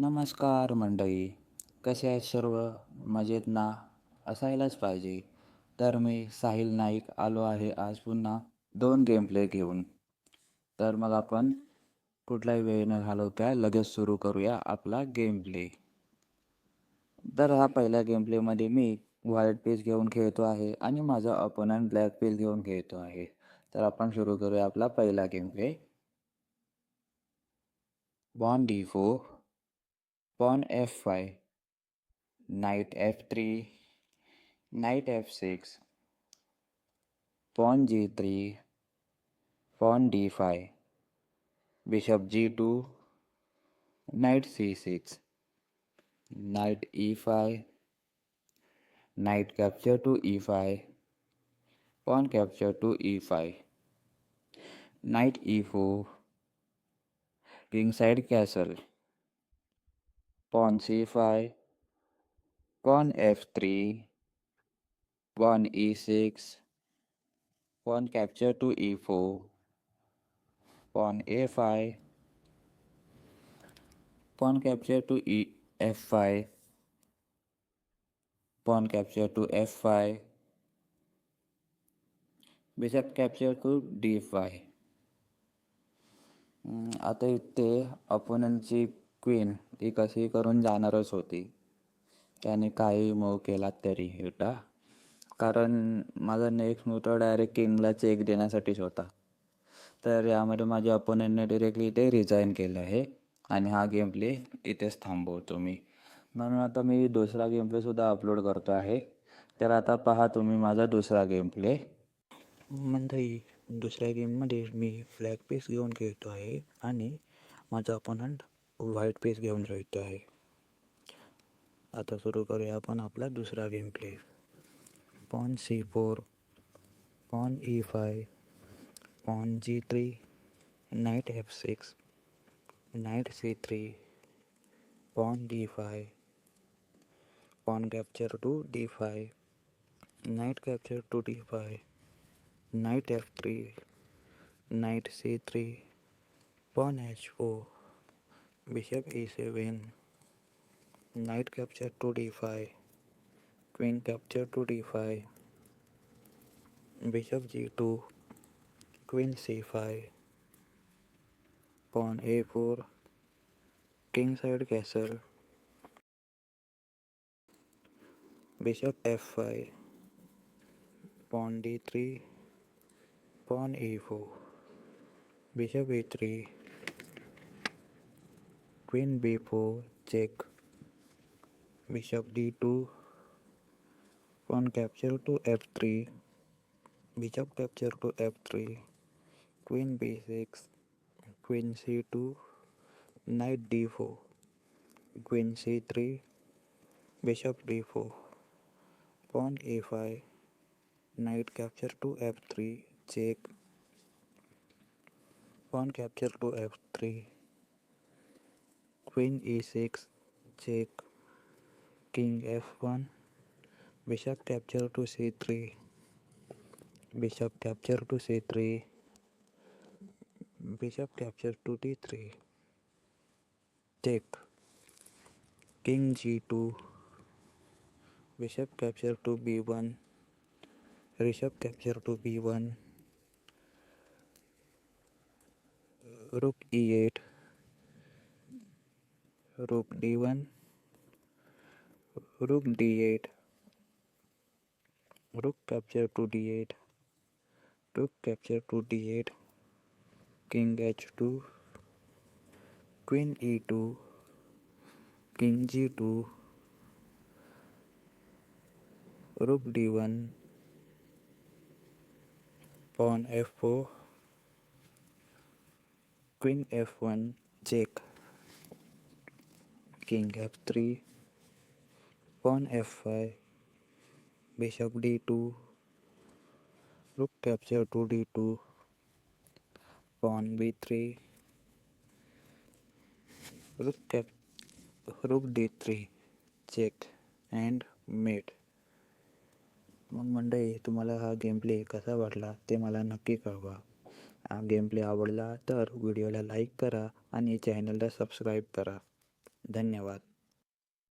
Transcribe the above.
नमस्कार मंडळी कसे आहेत सर्व? मजेत ना? असायलाच पाहिजे. तर मी साहिल नाईक आलो आहे आज पुन्हा दोन गेम प्ले घेऊन. तर मग आपण कुठलाही वेळ न घालवता लगेच सुरू करूया आपला गेम प्ले तर हा पहिल्या गेम प्लेमध्ये मी व्हाईट पीस घेऊन खेळतो आहे आणि माझा अपोनंट ब्लॅक पीस घेऊन खेळतो आहे. तर आपण सुरू करूया आपला पहिला game play pawn D four pawn f5 knight f3 knight f6 pawn g3 pawn d5 bishop g2 knight c6 knight e5 knight capture to e5 pawn capture to e5 knight e4 kingside castle pawn c5 pawn f3 pawn e6 pawn capture to e4 pawn a5 pawn capture to e f5 pawn capture to f5 bishop capture to d5 आता इथे अपोनंटची queen ती कशी करून जाणारच होती. त्याने काही move केला तरी हिटा कारण माझा नेक्स्ट मूव तर डायरेक्ट किंगला चेक देण्यासाठीच होता. तर यामध्ये माझ्या अपोनंटने डिरेक्टली इथे रिझाईन केलं आहे. आणि हा गेम प्ले इथेच थांबवतो मी म्हणून आता मी दुसरा गेम प्लेसुद्धा अपलोड करतो आहे. तर आता पहा तुम्ही माझा दुसरा गेम प्ले म्हणजे दुसऱ्या गेममध्ये मी फ्लॅग पीस घेऊन खेळतो आहे. आणि माझा अपोनंट व्हाईट पीस घेऊन राहतो आहे. आता सुरू करूया आपण आपला दुसरा game play pawn C four pawn E five pawn G three knight F six knight C three pawn D five pawn capture to D five knight capture to D five knight f3 knight c3 pawn h4 bishop e7 knight capture to d5 queen capture to d5 bishop g2 queen c5 pawn a4 kingside castle bishop f5 pawn d3 pawn e4 bishop e3 queen b4 check bishop d2 pawn capture to f3 bishop capture to f3 queen b6 queen c2 knight d4 queen c3 bishop d4 pawn e5 knight capture to f3 check pawn capture to f3 queen E six check king F one bishop capture to C three bishop capture to C three bishop capture to D three check king G two bishop capture to B one rook capture to B one rook E eight rook d1 rook d8 rook capture to d8 rook capture to d8 king h2 queen e2 king g2 rook d1 pawn f4 queen f1 check king f3 pawn f5 bishop d2 rook capture to d2 pawn b3 rook cap, rook d3 check and mate मग मंडळी, तुम्हाला हा game play कसा वाटला ते मला नक्की कळवा. हा गेम प्ले आवडला तर व्हिडिओला लाईक करा आणि चॅनलला सबस्क्राईब करा. धन्यवाद.